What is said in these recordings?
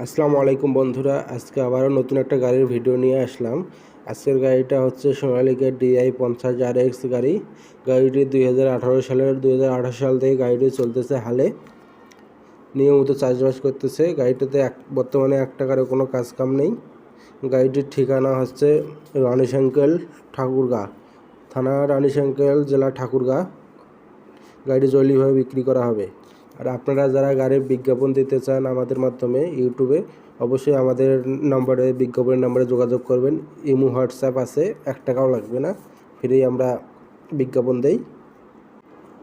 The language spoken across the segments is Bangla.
আসসালামু আলাইকুম বন্ধুরা, আজকে আবারও নতুন একটা গাড়ির ভিডিও নিয়ে আসলাম। আজকের গাড়িটা হচ্ছে সোনালিকা ডিআই পঞ্চাশ আর এক্স গাড়ি। গাড়িটি দুই হাজার আঠারো সালের দুই হাজার আঠারো সাল থেকে গাড়িটি চলতেছে হালে। নিয়মিত চাষবাস করতেছে। গাড়িটাতে এক, বর্তমানে এক টাকারও কোনো কাজ কাম নেই। গাড়িটির ঠিকানা হচ্ছে রানীশঙ্কেল ঠাকুরগা, থানা রানীশঙ্কেল জেলা ঠাকুরগা। গাড়িটি জলিভাবে বিক্রি করা হবে। আর আপনারা যারা গাড়ির বিজ্ঞাপন দিতে চান আমাদের মাধ্যমে, ইউটিউবে, অবশ্যই আমাদের নম্বরে, বিজ্ঞাপনের নম্বরে যোগাযোগ করবেন। ইমো, হোয়াটসঅ্যাপ আছে, এক টাকাও লাগবে না। ফ্রি আমরা বিজ্ঞাপন দেই।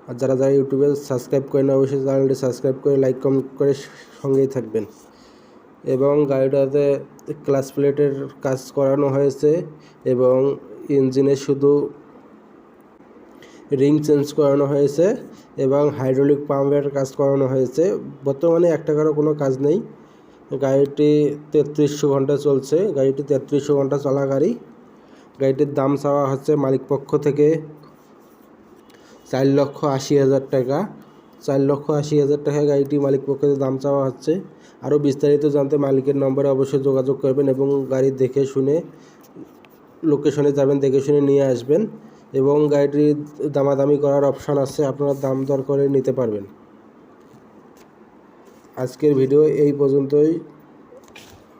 আর যারা যারা ইউটিউবে সাবস্ক্রাইব করেন অবশ্যই চ্যানেলটি সাবস্ক্রাইব করে, লাইক, কমেন্ট করে সঙ্গেই থাকবেন। এবং গাড়িটাতে ক্লাস প্লেটের কাজ করানো হয়েছে এবং ইঞ্জিনে শুধু রিং চেঞ্জ করানো হয়েছে এবং হাইড্রোলিক পাম্পের কাজ করানো হয়েছে। বর্তমানে এক টাকারও কোনো কাজ নেই। গাড়িটি তেত্রিশশো ঘণ্টা চলছে। গাড়িটি তেত্রিশশো ঘণ্টা চলা গাড়ি গাড়িটির দাম চাওয়া হচ্ছে মালিক পক্ষ থেকে চার লক্ষ আশি হাজার টাকা। চার লক্ষ আশি হাজার টাকা গাড়িটি মালিক পক্ষ থেকে দাম চাওয়া হচ্ছে। আরও বিস্তারিত জানতে মালিকের নম্বরে অবশ্যই যোগাযোগ করবেন এবং গাড়ি দেখে শুনে, লোকেশনে যাবেন, দেখে শুনে নিয়ে আসবেন। এবং গাড়িটির দামাদামি করার অপশান আছে, আপনারা দাম দর করে নিতে পারবেন। আজকের ভিডিও এই পর্যন্তই।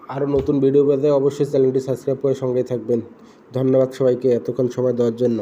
আরও নতুন ভিডিও পেতে অবশ্যই চ্যানেলটি সাবস্ক্রাইব করে সঙ্গে থাকবেন। ধন্যবাদ সবাইকে, এতক্ষণ সময় দেওয়ার জন্য।